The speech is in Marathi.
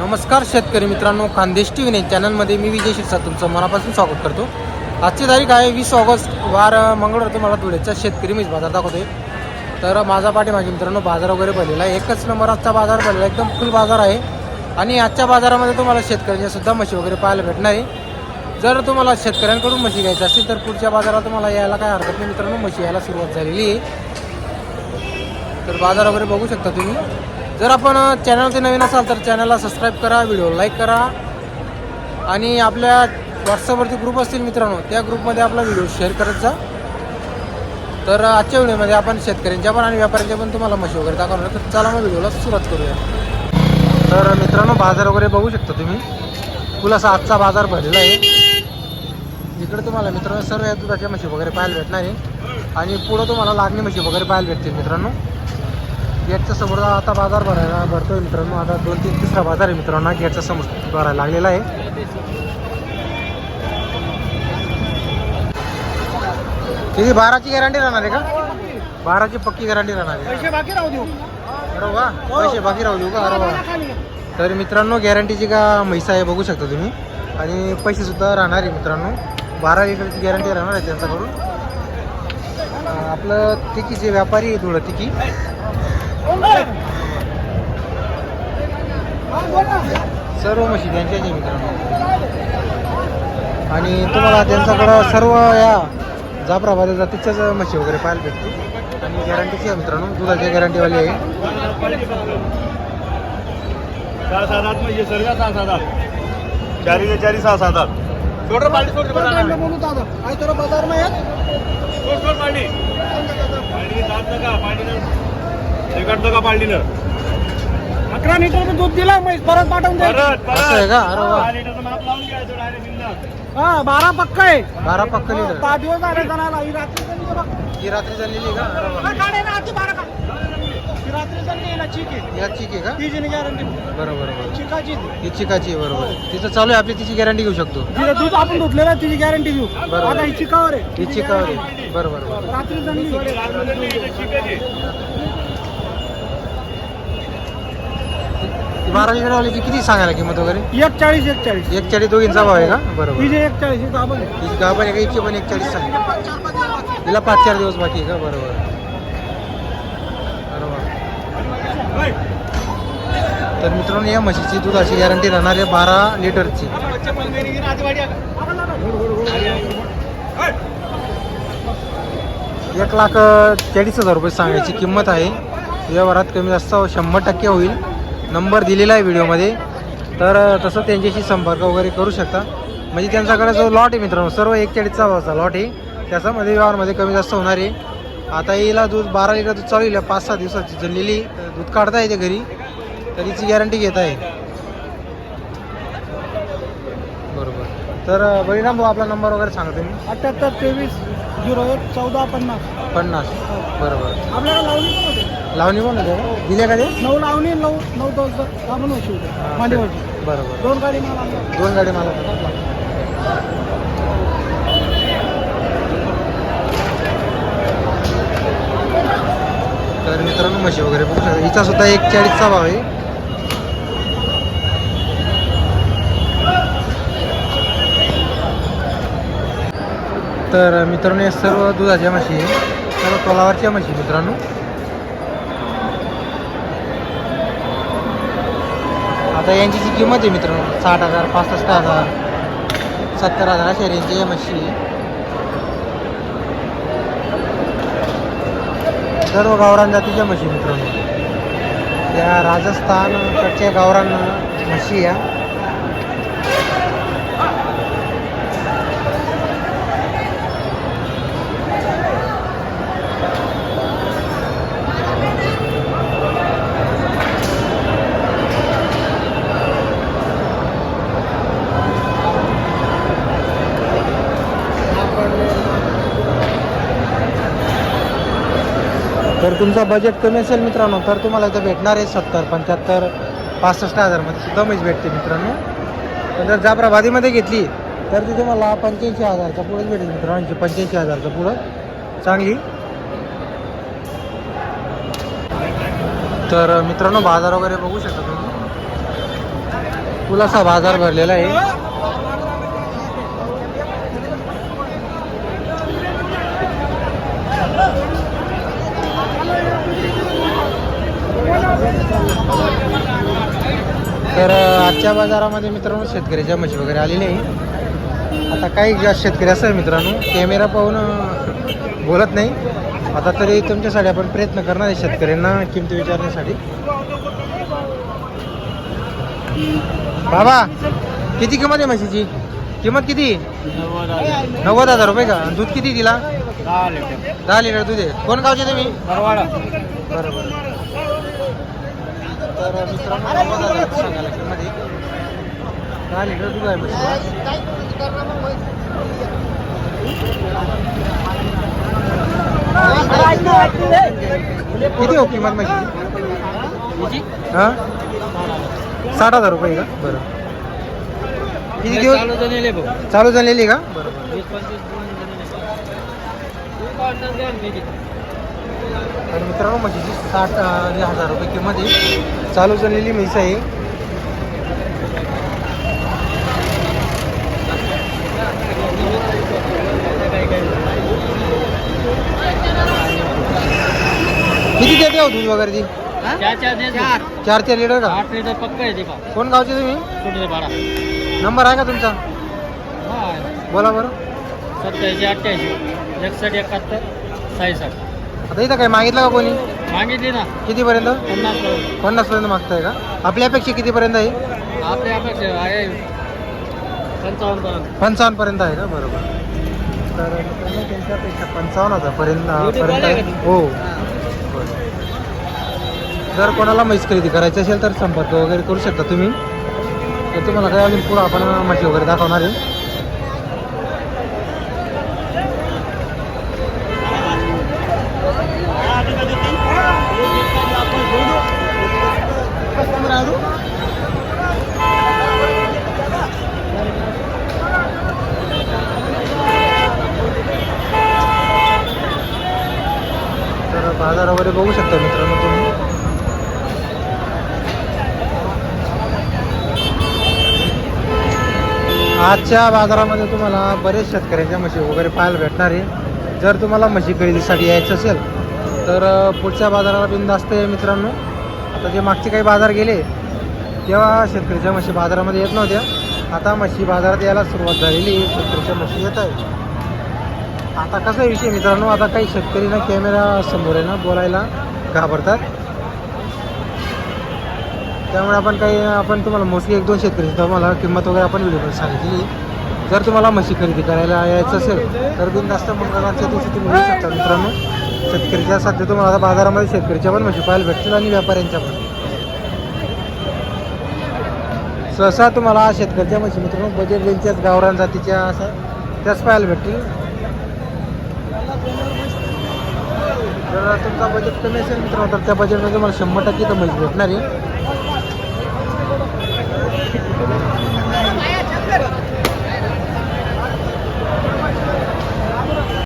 नमस्कार शेतकरी मित्रांनो खानदेश टी व्ही चॅनलमध्ये मी विजय शिरसा तुमचं मनापासून स्वागत करतो. आजची तारीख आहे वीस ऑगस्ट वार मंगळवार तुम्हाला धुळेचा शेतकरी मीच बाजार दाखवतोय. तर माझा पाठी माझे मित्रांनो बाजार वगैरे भरलेला आहे. एकच नंबर आजचा बाजार भरलेला आहे एकदम फुल बाजार आहे. आणि आजच्या बाजारामध्ये तुम्हाला शेतकऱ्यांच्या सुद्धा म्हशी वगैरे पाहायला भेटणार आहे. जर तुम्हाला शेतकऱ्यांकडून म्हशी घ्यायची असेल तर पुढच्या बाजारात तुम्हाला यायला काय हरकत नाही मित्रांनो म्हशी यायला सुरुवात झालेली आहे. तर बाजार वगैरे बघू शकता तुम्ही. जर आपण चॅनलवरती नवीन असाल तर चॅनलला सबस्क्राईब करा व्हिडिओ लाईक करा. आणि आपल्या व्हॉट्सअपवरती ग्रुप असतील मित्रांनो त्या ग्रुपमध्ये आपला व्हिडिओ शेअर करत जा. तर आजच्या व्हिडिओमध्ये आपण शेतकऱ्यांच्या पण आणि व्यापाऱ्यांच्या पण तुम्हाला म्हशी वगैरे दाखवणार तर चला मग व्हिडिओला सुरुवात करूया. तर मित्रांनो बाजार वगैरे बघू शकता तुम्ही. फुल असा आजचा बाजार भरलेला आहे. इकडे तुम्हाला मित्रांनो सर्व या दुधाच्या म्हशी वगैरे पाहायला भेटणार आहे. आणि पुढं तुम्हाला लागणी म्हशी वगैरे पाहायला भेटतील मित्रांनो. गेटच्या समोर आता बाजार भरायला भरतोय मित्रांनो. आता दोन तीन तिसरा बाजार आहे मित्रांनो गेटच्या समोर भरायला लागलेला आहे. किती बाराची गॅरंटी राहणार आहे का? बाराची पक्की गॅरंटी राहणार आहे. पैसे बाकी राहू देऊ. वा पैसे बाकी राहू देऊ का? अरे वा. तर मित्रांनो गॅरंटीची का म्हैस आहे बघू शकता तुम्ही. आणि पैसे सुद्धा राहणार आहे मित्रांनो. बारा लिटरची गॅरंटी राहणार आहे त्यांच्याकडून. आपलं तिकीचे व्यापारी आहे थोडं तिकी. सर्व म्हशी त्यांच्याच आहे मित्रांनो. आणि तुम्हाला त्यांच्याकडं सर्व या जाफराबाद जातीच्याच म्हशी वगैरे पाहायला भेटते आणि गॅरंटीची आहे मित्रांनो दुधाची गॅरंटीवाली आहे. सहा सात आठ म्हणजे चारी ते चारी सहा सात आठ सोड रे पार्टी सोड रे बघा बोलू दादा. आई तर बाजार में सोड पार्टी पार्टी नका पार्टीनं? अकरा लिटर दूध दिला म्हैस परत पाठवून दे परत परत असं आहे का? अरे वा. दहा लिटरचं माप लावून घ्यायचं डायरेक्ट बिंदास हा बारा पक्का आहे. बारा पक्क लिटर. दहा दिवस झाले जणाला ही रात्री झाली का बघ. ही रात्री झालेली का? अरे वा. हा, काढे ना आधी बारा काढ. ही रात्री झाली ना चिक आहे. या चिक आहे का? तिची गॅरंटी बरोबर बरोबर. चिकाची ही चिकाची आहे बरोबर. तिचं चालू आहे आपली तिची गॅरंटी घेऊ शकतो. तिला दूध आपण धुतलेलं आहे, तिची गॅरंटी घेऊ बरोबर. आता ही चिकावर आहे. ही चिकावर आहे. बरोबर बरोबर. रात्री ती बारा लिटर वालीची किती सांगायला किंमत वगैरे? एक चाळीस एक चाळीस एक चाळीस दोघींचा भाव आहे का? बरोबर. तिचे एक चाळीस ही दाबल आहे. का हिची पण एक चाळीस सांग. पाच चार पाच दिवस बाकी. तिला पाच चार दिवस बाकी आहे का? बरोबर. बरोबर तर मित्रांनो या म्हशीची दुधाची गॅरंटी राहणार आहे बारा लिटरची. एक लाख चाळीस हजार रुपये सांगायची किंमत आहे. व्यवहारात कमी जास्त शंभर टक्के होईल. नंबर दिलेला आहे व्हिडिओमध्ये. तर तसं त्यांच्याशी संपर्क वगैरे करू शकता. म्हणजे त्यांच्याकडे जो लॉट आहे मित्रांनो सर्व एक चाळीसचा भावाचा लॉट आहे त्याच्यामध्ये व्यवहारमध्ये कमी जास्त होणार आहे. आता हिला दूध बारा लिटर दूध चालू आहे पाच सहा दिवसाची जणलेली दूध काढता येते घरी. तर हिची गॅरंटी घेत आहे. बरोबर. तर बळीराम भाऊ आपला नंबर वगैरे सांगा तुम्ही. अठ्याहत्तर तेवीस झिरो एक चौदा पन्नास. पन्नास. बरोबर. आपल्याला होते लावणी पण होते का? दिल्या का ते? नऊ लावणी नऊ नऊ दोन आपण वशी होते मांडीवरची. बरोबर. दोन गाडी मला. दोन गाडी मला तर मित्रांनो म्हशी वगैरे बघू शकता. हिचा सुद्धा एक चाळीसचा भाव आहे. तर मित्रांनो या सर्व दुधाच्या म्हशी आहे सर्व तोलावरच्या म्हशी मित्रांनो. आता यांची जी किंमत आहे मित्रांनो. साठ हजार पासष्ट हजार सत्तर हजार अशा रेंजची आहे म्हशी सर्व गावरान जातीच्या म्हशी मित्रांनो. त्या राजस्थानकडच्या गावरान म्हशी या. तुमचा बजेट कमी असेल मित्रांनो तर तुम्हाला इथं भेटणार आहे सत्तर पंच्याहत्तर पासष्ट हजारमध्ये सुद्धा म्हैस भेटते मित्रांनो. पण जर जाफराबादीमध्ये घेतली तर ती तुम्हाला पंच्याऐंशी हजारचा पुढेच भेटेल मित्रांनो पंच्याऐंशी हजारचा पुढं. चांगली. तर मित्रांनो बाजार वगैरे बघू शकता तुम्ही. पुलासा बाजार भरलेला आहे तर अ, आजच्या बाजारामध्ये मित्रांनो शेतकऱ्याच्या म्हशी वगैरे आलेले आहे. आता काही जास्त शेतकरी असं मित्रांनो कॅमेरा पाहून बोलत नाही. आता तरी तुमच्यासाठी आपण प्रयत्न करणार आहे शेतकऱ्यांना किमती विचारण्यासाठी. बाबा किती किंमत आहे म्हशीची? किंमत किती? नव्वद हजार रुपये का? दूध किती दिला दहा लिटर. दूध आहे. कोण गावचे तुम्ही? बरोबर तर मित्रांनो सांगायला दहा लिटर दूध आहे म्हशीचं. किती हो किंमत म्हशीची हा? साठ हजार रुपये का? बरं. किती दिवस? चालू झालेली का? बरोबर आणि मित्रांनो म्हशीची साठ अं, हजार रुपये किंमत आहे चालू झालेली म्हैस आहे. किती देते हो दूध वगैरे ती? चार चार लिटर का? आठ लिटर पक्का आहे कोण गावचे तुम्ही? छोटे बारा. नंबर आहे का तुमचा? बोला बरं. सत्याऐंशी अठ्ठ्याऐंशी एकसष्ट एकाहत्तर साडेसाठ आता इथं काय मागितलं का कोणी? मागितली ना. कितीपर्यंत? पन्नास. पन्नास पर्यंत मागताय का? आपल्या अपेक्षा कितीपर्यंत आहे? आपल्या अपेक्षा आहे पंचावन्न पर्यंत पंचावन्न पर्यंत आहे का? बरोबर. तर मित्रांनो पंचावन्न हजार पर्यंत YouTube पर्यंत वाले आहे. का? हो. बरं. जर कोणाला म्हैस खरेदी करायची असेल तर संपर्क वगैरे करू शकता तुम्ही. तर तुम्हाला काय अजून पुढं आपण म्हशी वगैरे दाखवणार आहे. हो. तर बाजार वगैरे बघू शकता मित्रांनो तुम्ही. आजच्या बाजारामध्ये तुम्हाला बरेच शेतकऱ्यांच्या म्हशी वगैरे पाहायला भेटणार आहे. जर तुम्हाला म्हशी खरेदीसाठी यायचं असेल तर पुढच्या बाजाराला बिनधास्त आहे मित्रांनो. आता जे मागचे काही बाजार गेले तेव्हा शेतकऱ्याच्या म्हशी बाजारामध्ये येत नव्हत्या. आता म्हशी बाजारात यायला सुरुवात झालेली शेतकऱ्याच्या म्हशी येत आहे आता कसा विषय? मित्रांनो आता काही शेतकरी ना कॅमेरा समोर आहे ना बोलायला घाबरतात. त्यामुळे आपण काही आपण तुम्हाला मोस्टली एक दोन शेतकरी तुम्हाला किंमत वगैरे आपण व्हिडिओमध्ये सांगितली जर तुम्हाला म्हशी खरेदी करायला यायचं असेल तर बिनधास्त मंगळवारच्या दिवशी तुम्ही शकता मित्रांनो. शेतकरीच्या सध्या तुम्हाला आता बाजारामध्ये शेतकरीच्या पण म्हशी पाहायला भेटतील आणि व्यापाऱ्यांच्या पण. सहसा तुम्हाला शेतकऱ्याच्या म्हशी मित्रांनो बजेट रेंजच्याच गावरान जातीच्या असं त्याच पाहायला भेटतील. जर तुमचा बजेट कमी असेल मित्रांनो तर त्या बजेटमध्ये तुम्हाला शंभर टक्के तर म्हैस भेटणार आहे.